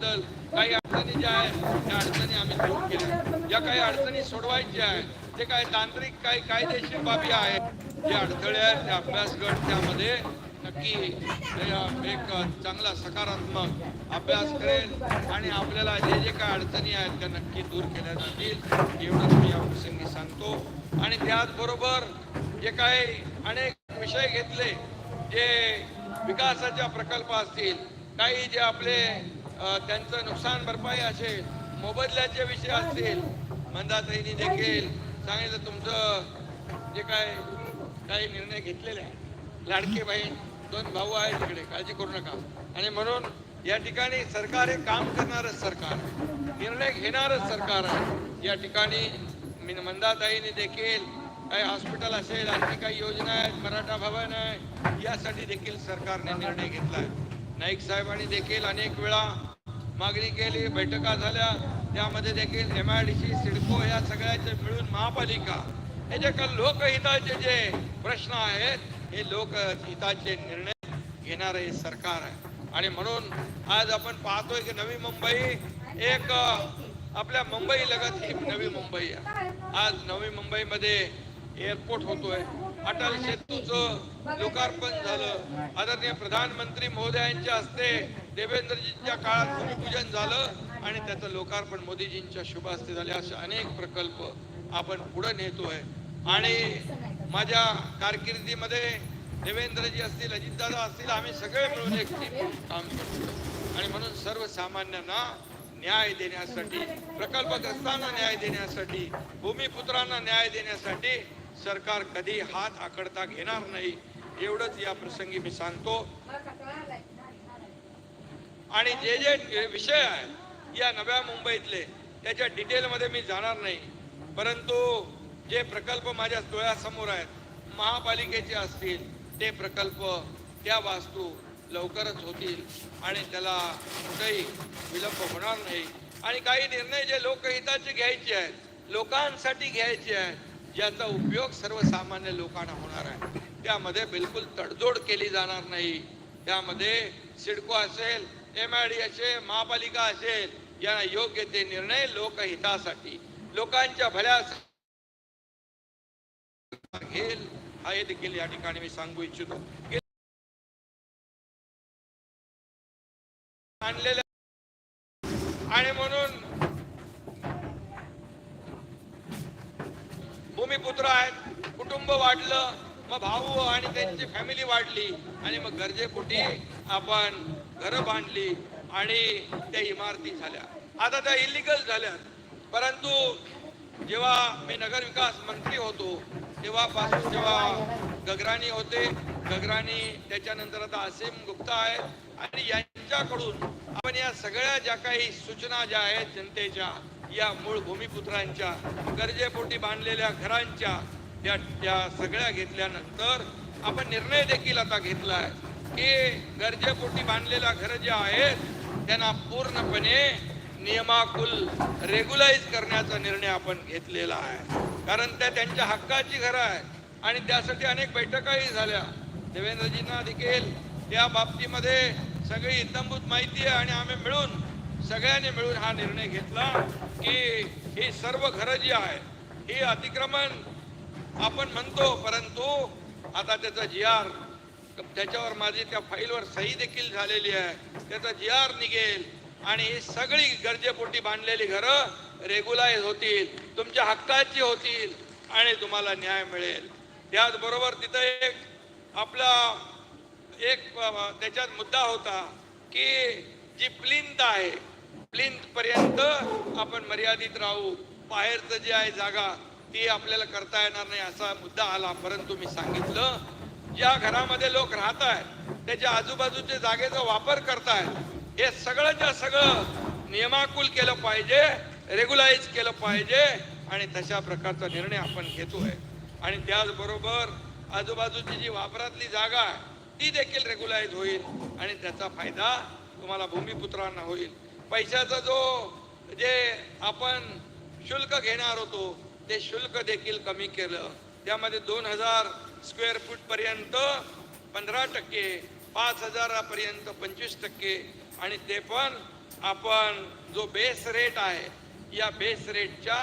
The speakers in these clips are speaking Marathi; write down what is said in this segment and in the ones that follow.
बद्दल काही अडचणी ज्या आहेत त्या अडचणी आम्ही दूर केल्या. ज्या काही अडचणी सोडवायच्या आहेत जे काही तांत्रिक काही कायदेशीर बाबी आहेत जे अडथळे आहेत त्या अभ्यासगट त्यामध्ये नक्की एक चांगला सकारात्मक अभ्यास करेल आणि आपल्याला जे जे काही अडचणी आहेत त्या नक्की दूर केल्या जातील एवढंच मी या प्रसंगी सांगतो. आणि त्याचबरोबर जे काही अनेक विषय घेतले जे विकासाच्या प्रकल्प असतील काही जे आपले त्यांचं नुकसान भरपाई असेल मोबदल्याचे विषय असतील मंदाताईंनी देखील सांगितलं तुमचं जे काय काही निर्णय घेतलेले आहे लाडके बहीण दोन भाऊ आहेत तिकडे काळजी करू नका. आणि म्हणून या ठिकाणी सरकार हे काम करणारच सरकार निर्णय घेणारच सरकार आहे. या ठिकाणी मी मंदाताईने देखील काही हॉस्पिटल असेल आणखी काही योजना आहेत मराठा भवन आहे यासाठी देखील सरकारने निर्णय घेतला आहे. नाईक साहेबांनी देखील अनेक वेळा मागणी केली बैठका झाल्या. त्यामध्ये देखील M I D C CIDCO या सगळ्याचे मिळून महापालिका. हे जे काही लोकहिताचे जे प्रश्न आहेत हे लोकहिताचे निर्णय घेणारे सरकार आहे. आणि म्हणून आज आपण पाहतोय की नवी मुंबई एक आपल्या मुंबई लगत ही नवी मुंबई आहे. आज नवी मुंबईमध्ये एअरपोर्ट होतोय. अटल सेतूचं लोकार्पण झालं. आदरणीय प्रधानमंत्री महोदयांच्या हस्ते देवेंद्रजींच्या काळात भूमिपूजन झालं आणि त्याचं लोकार्पण मोदीजींच्या शुभ हस्ते झाले असे अनेक प्रकल्प आपण पुढे नेतोय. आणि माझ्या कारकिर्दीमध्ये देवेंद्रजी असतील अजितदादा असतील आम्ही सगळे मिळून एक काम करतो. आणि म्हणून सर्वसामान्यांना न्याय देण्यासाठी प्रकल्पग्रस्तांना न्याय देण्यासाठी भूमिपुत्रांना न्याय देण्यासाठी सरकार कधी हात आकडता घेणार नाही एवढंच या प्रसंगी मी सांगतो. आणि जे जे विषय आहेत या नव्या मुंबईतले त्याच्या डिटेलमध्ये मी जाणार नाही. परंतु जे प्रकल्प माझ्या डोळ्यासमोर आहेत महापालिकेचे असतील ते प्रकल्प त्या वास्तू लवकरच होतील आणि त्याला कुठेही विलंब होणार नाही. आणि काही निर्णय जे लोकहिताचे घ्यायचे आहेत लोकांसाठी घ्यायचे आहेत ज्याचा उपयोग सर्वसामान्य लोकांना होणार आहे त्यामध्ये बिलकुल तडजोड केली जाणार नाही. त्यामध्ये सिडको असेल एम आय डी असेल महापालिका असेल यांना योग्य ते निर्णय लोकहितासाठी. लोकांच्या भल्यास घेईल हा हे देखील या ठिकाणी मी सांगू इच्छितो. आणलेल्या आणि म्हणून भूमिपुत्र आहेत कुटुंब वाढलं मग भाऊ आणि त्यांची फॅमिली वाढली आणि मग गरजेपोटी आपण घरं बांधली आणि त्या इमारती झाल्या. आता त्या इलिगल झाल्या. परंतु जेव्हा मी नगर विकास मंत्री होतो तेव्हापासून जेव्हा गगराणी होते गगराणी त्याच्यानंतर आता असीम गुप्ता आहेत आणि यांच्याकडून आपण या सगळ्या ज्या काही सूचना ज्या आहेत जनतेच्या या मूळ भूमिपुत्रांच्या गरजेपोटी बांधलेल्या घरांच्या या त्या सगळ्या घेतल्यानंतर आपण निर्णय देखील आता घेतला आहे. की गरजेपोटी बांधलेल्या घरं जे आहेत त्यांना पूर्णपणे नियमाकुल रेग्युलाइज करण्याचा निर्णय आपण घेतलेला आहे. कारण त्या त्यांच्या हक्काची घरं आहेत. आणि त्यासाठी अनेक बैठकाही झाल्या. देवेंद्रजींना देखील त्या बाबतीमध्ये सगळी इतंभूत माहिती आहे आणि आम्ही मिळून सगळ्यांनी मिळून हा निर्णय घेतला की ही सर्व घरं जी आहे ही अतिक्रमण आपण म्हणतो परंतु आता त्याचा जी आर त्याच्यावर माझी त्या फाईलवर सही देखील झालेली आहे. त्याचा जी आर निघेल. आणि ही सगळी गरजेपोटी बांधलेली घरं रेग्युलाइज होतील. तुमच्या हक्काची होतील. आणि तुम्हाला न्याय मिळेल. त्याचबरोबर तिथं एक आपला एक त्याच्यात मुद्दा होता की जी प्लिंत आहे प्लिंत पर्यंत आपण मर्यादित राहू. बाहेरचं जे आहे जागा ती आपल्याला करता येणार नाही असा मुद्दा आला परंतु मी सांगितलं ज्या घरामध्ये लोक राहत आहेत त्याच्या आजूबाजूच्या जागेचा वापर करतायत हे सगळंच्या सगळं नियमाकुल केलं पाहिजे रेग्युलाइज केलं पाहिजे आणि तशा प्रकारचा निर्णय आपण घेतोय. आणि त्याचबरोबर आजूबाजूची जी वापरातली जागा आहे ती देखील रेग्युलाइज होईल आणि त्याचा फायदा तुम्हाला भूमिपुत्रांना होईल. पैशाचा जो जे आपण शुल्क घेणार होतो ते शुल्क देखील कमी केलं. त्यामध्ये दोन हजार स्क्वेअर फूट पर्यंत पंधरा टक्के पाच हजारापर्यंत पंचवीस टक्के. आणि ते पण आपण जो बेस रेट आहे या बेस रेटच्या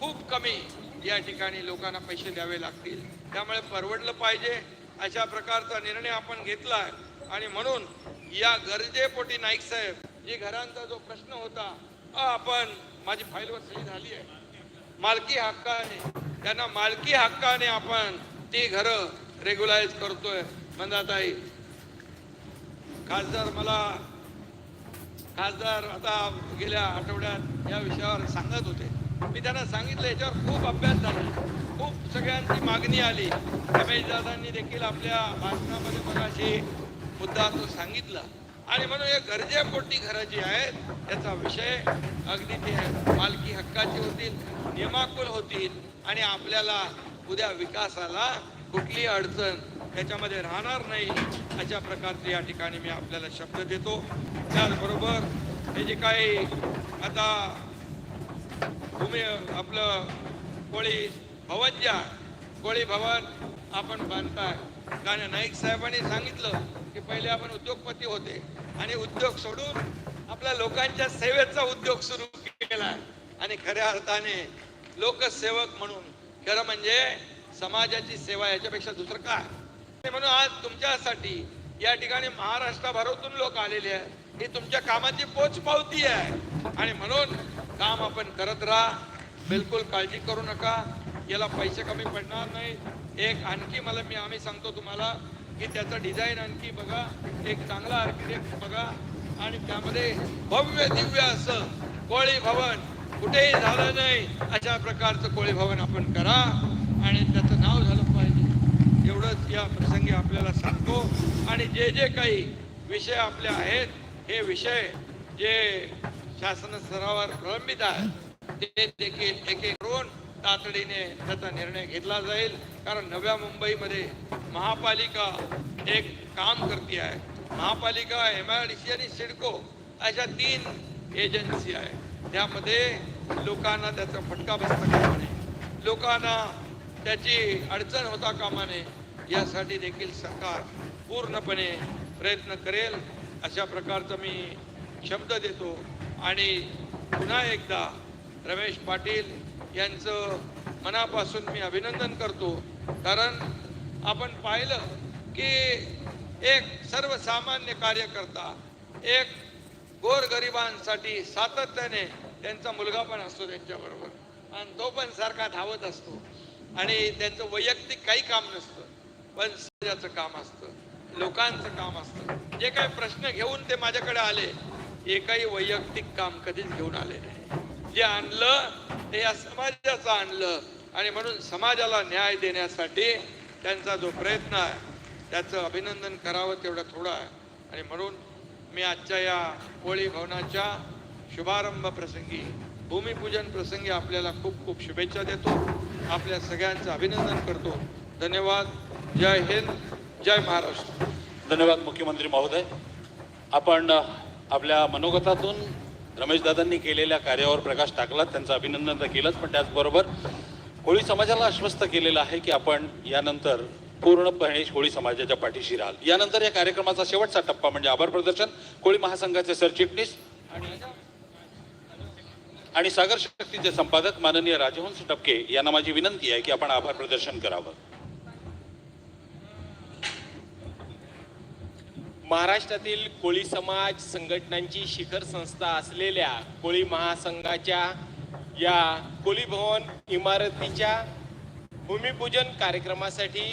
खूप कमी या ठिकाणी लोकांना पैसे द्यावे लागतील. त्यामुळे परवडलं पाहिजे अशा प्रकारचा निर्णय आपण घेतला आहे आणि म्हणून या गरजेपोटी नाईक साहेब जी घरांचा जो प्रश्न होता अ, आपण माझी फाईलवर सही झाली आहे. मालकी हक्काने त्यांना मालकी हक्काने आपण ती घरं रेग्युलाइज करतोय. म्हणजे मंदाताई खासदार मला खासदार आता गेल्या आठवड्यात या विषयावर सांगत होते. मी त्यांना सांगितलं याच्यावर खूप अभ्यास झाला. खूप सगळ्यांची मागणी आली. रमेश दादांनी देखील आपल्या भाषणामध्ये मगाशी मुद्दा तो सांगितला. आणि म्हणून हे गरजेपोटी घरं जी आहेत त्याचा विषय अगदी ते मालकी हक्काची होतील नियमाकुल होतील आणि आपल्याला उद्या विकासाला कुठली अडचण त्याच्यामध्ये राहणार नाही अशा प्रकारचे या ठिकाणी मी आपल्याला शब्द देतो. त्याचबरोबर हे जे काही आता तुम्ही आपलं कोळी भवन ज्या कोळी भवन आपण बांधताय. कारण नाईक साहेबांनी सांगितलं की पहिले आपण उद्योगपती होते आणि उद्योग सोडून आपल्या लोकांच्या सेवेचा उद्योग सुरू केला आणि खऱ्या अर्थाने लोकसेवक म्हणून खरं म्हणजे समाजाची सेवा याच्यापेक्षा दुसरं काय? म्हणून आज तुमच्यासाठी या ठिकाणी महाराष्ट्राभरातून लोक आलेले आहेत. ही तुमच्या कामाची पोच पावती आहे. आणि म्हणून काम आपण करत राहा. बिलकुल काळजी करू नका. याला पैसे कमी पडणार नाही. एक आणखी मला मी आम्ही सांगतो तुम्हाला की त्याचं डिझाईन आणखी बघा. एक चांगला आर्किटेक्ट बघा. आणि त्यामध्ये भव्य दिव्य असं कोळी भवन कुठेही झालं नाही अशा प्रकारचं कोळी भवन आपण करा आणि त्याचं नाव झालं पाहिजे. एवढंच या प्रसंगी आपल्याला सांगतो. आणि जे जे काही विषय आपले आहेत हे विषय जे शासन स्तरावर प्रलंबित आहेत ते देखील एक एक करून तातडीने त्याचा निर्णय घेतला जाईल. कारण नव्या मुंबईमध्ये महापालिका एक काम करते आहे. महापालिका एम आय डी सी आणि सिडको अशा तीन एजन्सी आहे त्यामध्ये लोकांना त्याचा फटका बसता कामा नये लोकांना त्याची अडचण होता कामा नये यासाठी देखील सरकार पूर्णपणे प्रयत्न करेल अशा प्रकारचा मी शब्द देतो. आणि पुन्हा एकदा रमेश पाटील यांचं मनापासून मी अभिनंदन करतो. कारण आपण पाहिलं की एक सर्वसामान्य कार्यकर्ता एक गोरगरिबांसाठी सातत्याने त्यांचा मुलगा पण असतो त्यांच्याबरोबर आणि तो पण सारखा धावत असतो. आणि त्यांचं वैयक्तिक काही काम नसतं. पण समाजाचं काम असतं. लोकांचं काम असतं. जे काही प्रश्न घेऊन ते माझ्याकडे आले एकही वैयक्तिक काम कधीच घेऊन आले नाही. जे आणलं ते या समाजाचं आणलं. आणि म्हणून समाजाला न्याय देण्यासाठी त्यांचा जो प्रयत्न आहे त्याचं अभिनंदन करावं तेवढं थोडं आहे. आणि म्हणून मी आजच्या या कोळी भवनाच्या शुभारंभ प्रसंगी भूमिपूजन प्रसंगी आपल्याला खूप खूप शुभेच्छा देतो. आपल्या सगळ्यांचं अभिनंदन करतो. धन्यवाद. जय हिंद. जय महाराष्ट्र. धन्यवाद मुख्यमंत्री महोदय. आपण आपल्या मनोगतातून रमेशदादांनी केलेल्या कार्यावर प्रकाश टाकला त्यांचं अभिनंदन तर केलंच पण त्याचबरोबर कोळी समाजाला आश्वस्त केलेलं आहे की आपण यानंतर पूर्णपणे कोळी समाजाच्या पाठीशी राहाल. यानंतर या कार्यक्रमाचा शेवटचा टप्पा म्हणजे आभार प्रदर्शन कोळी महासंघाचे सरचिटणीस आणि सागर शक्तीचे संपादक माननीय राजहंस टपके यांना माझी विनंती आहे की आपण आभार प्रदर्शन करावं. महाराष्ट्रातील कोळी समाज संघटनांची शिखर संस्था असलेल्या कोळी महासंघाच्या या कोळी भवन इमारतीच्या भूमिपूजन कार्यक्रमासाठी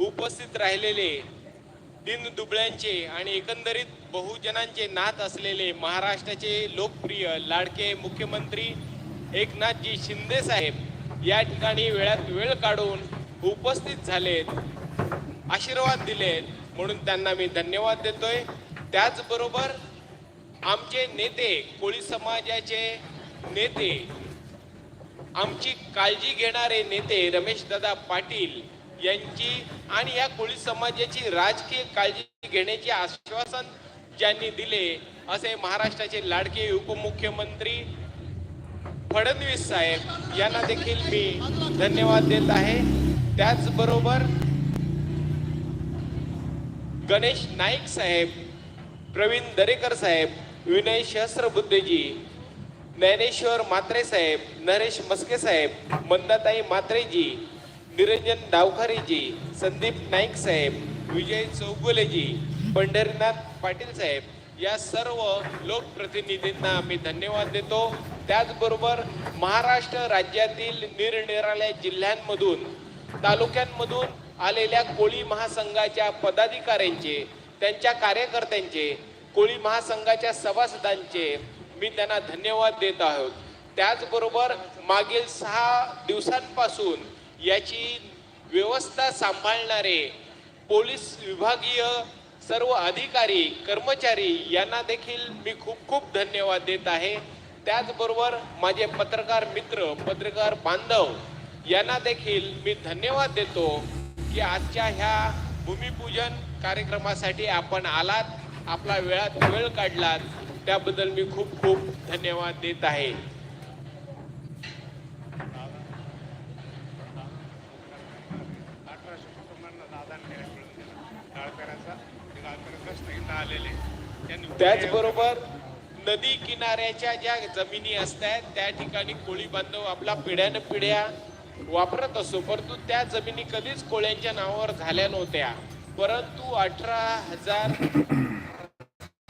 उपस्थित राहिलेले दिनदुबळ्यांचे आणि एकंदरीत बहुजनांचे नात असलेले महाराष्ट्राचे लोकप्रिय लाडके मुख्यमंत्री एकनाथजी शिंदे साहेब या ठिकाणी वेळात वेळ काढून उपस्थित झालेत आशीर्वाद दिलेत म्हणून त्यांना मी धन्यवाद देतोय. त्याचबरोबर आमचे नेते कोळी समाजाचे नेते आमची काळजी घेणारे नेते रमेशदादा पाटील यांची आणि या कोळी समाजाची राजकीय काळजी घेण्याचे आश्वासन ज्यांनी दिले असे महाराष्ट्राचे लाडके उपमुख्यमंत्री फडणवीस साहेब यांना देखील मी धन्यवाद देत आहे. त्याचबरोबर गणेश नाईक साहेब प्रवीण दरेकर साहेब विनय सहस्रबुद्धेजी ज्ञानेश्वर मात्रे साहेब नरेश मस्के साहेब मंदाताई मात्रेजी निरंजन डावखारेजी संदीप नाईक साहेब विजय चौगुलेजी पंढरीनाथ पाटील साहेब या सर्व लोकप्रतिनिधींना आम्ही धन्यवाद देतो. त्याचबरोबर महाराष्ट्र राज्यातील निरनिराळ्या जिल्ह्यांमधून तालुक्यांमधून आलेल्या कोळी महासंघाच्या पदाधिकाऱ्यांचे त्यांच्या कार्यकर्त्यांचे कोळी महासंघाच्या सभासदांचे मी त्यांना धन्यवाद देत आहोत. त्याचबरोबर मागील सहा दिवसांपासून याची व्यवस्था सांभाळणारे पोलीस विभागीय सर्व अधिकारी कर्मचारी यांना देखील मी खूप खूप धन्यवाद देत आहे. त्याचबरोबर माझे पत्रकार मित्र पत्रकार बांधव यांना देखील मी धन्यवाद देतो की आजच्या ह्या भूमिपूजन कार्यक्रमासाठी आपण आलात आपला वेळात वेळ काढलात. त्याबद्दल मी खूप खूप धन्यवाद देत आहे अठराशे कुटुंबांना दादा मिळून दिला गाळकऱ्याचा ते गाळकर आलेले त्याचबरोबर नदी किनाऱ्याच्या ज्या जमिनी असतात त्या ठिकाणी कोळी बांधव आपला पिढ्यान पिढ्या वापरत असो परंतु त्या जमिनी कधीच कोळ्यांच्या नावावर झाल्या नव्हत्या. परंतु अठरा हजार